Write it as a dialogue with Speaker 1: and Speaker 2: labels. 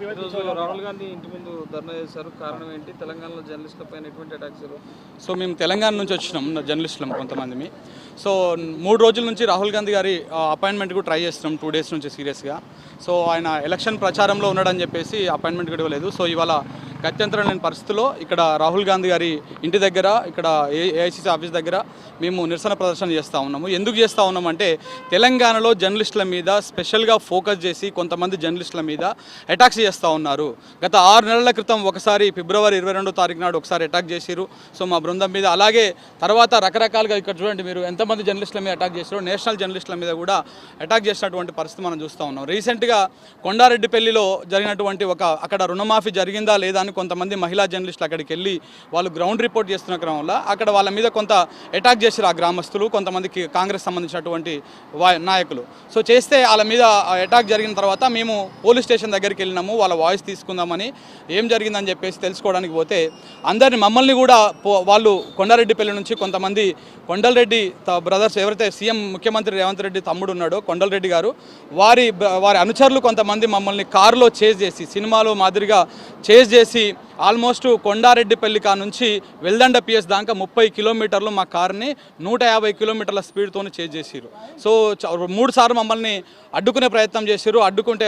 Speaker 1: రాహుల్ గాంధీ ఇంటి ముందు ధర్నా చేశారు. కారణం ఏంటి? తెలంగాణలో జర్నలిస్టుల పైన ఎటువంటి అటాక్స్
Speaker 2: సో మేము తెలంగాణ నుంచి వచ్చినాం జర్నలిస్టులం కొంతమంది సో మూడు రోజుల నుంచి రాహుల్ గాంధీ గారి అపాయింట్మెంట్ కూడా ట్రై చేస్తున్నాం టూ డేస్ నుంచి సీరియస్గా సో ఆయన ఎలక్షన్ ప్రచారంలో ఉన్నాడని చెప్పేసి అపాయింట్మెంట్ కూడా ఇవ్వలేదు. సో ఇవాళ గత్యంతరం లేని పరిస్థితిలో ఇక్కడ రాహుల్ గాంధీ గారి ఇంటి దగ్గర ఇక్కడ ఏఐసిసి ఆఫీస్ దగ్గర మేము నిరసన ప్రదర్శన చేస్తూ ఉన్నాము. ఎందుకు చేస్తూ ఉన్నామంటే తెలంగాణలో జర్నలిస్టుల మీద స్పెషల్గా ఫోకస్ చేసి కొంతమంది జర్నలిస్టుల మీద అటాక్స్ చేస్తూ ఉన్నారు. గత ఆరు నెలల క్రితం ఒకసారి ఫిబ్రవరి ఇరవై రెండో తారీఖు నాడు ఒకసారి అటాక్ చేసిరు సో మా బృందం మీద అలాగే తర్వాత రకరకాలుగా ఇక్కడ చూడండి మీరు ఎంతమంది జర్నలిస్టుల మీద అటాక్ చేశారు నేషనల్ జర్నలిస్టుల మీద కూడా అటాక్ చేసినటువంటి పరిస్థితి మనం చూస్తూ ఉన్నాం. రీసెంట్గా కొండారెడ్డిపల్లిలో జరిగినటువంటి ఒక అక్కడ రుణమాఫీ జరిగిందా లేదా కానీ కొంతమంది మహిళా జర్నలిస్టులు అక్కడికి వెళ్ళి వాళ్ళు గ్రౌండ్ రిపోర్ట్ చేస్తున్న క్రమంలో అక్కడ వాళ్ళ మీద కొంత అటాక్ చేశారు ఆ గ్రామస్తులు కొంతమందికి కాంగ్రెస్ సంబంధించినటువంటి నాయకులు. సో చేస్తే వాళ్ళ మీద అటాక్ జరిగిన తర్వాత మేము పోలీస్ స్టేషన్ దగ్గరికి వెళ్ళినాము వాళ్ళ వాయిస్ తీసుకుందామని ఏం జరిగిందని చెప్పేసి తెలుసుకోవడానికి పోతే అందరిని మమ్మల్ని కూడా వాళ్ళు కొండారెడ్డిపల్లి నుంచి కొంతమంది కొండలరెడ్డి బ్రదర్స్ ఎవరైతే సీఎం ముఖ్యమంత్రి రేవంత్ రెడ్డి తమ్ముడు ఉన్నాడో కొండలరెడ్డి గారు వారి వారి అనుచరులు కొంతమంది మమ్మల్ని కారులో చేజ్ చేసి సినిమాలో మాదిరిగా చేజ్ చేసి ఆల్మోస్ట్ కొండారెడ్డిపల్లి కా నుంచి వెల్దండ పిఎస్ దాకా ముప్పై కిలోమీటర్లు మా కార్ని నూట యాభై కిలోమీటర్ల స్పీడ్తో చేజ్ చేసిరు సో మూడు సార్లు మమ్మల్ని అడ్డుకునే ప్రయత్నం చేసిరు అడ్డుకుంటే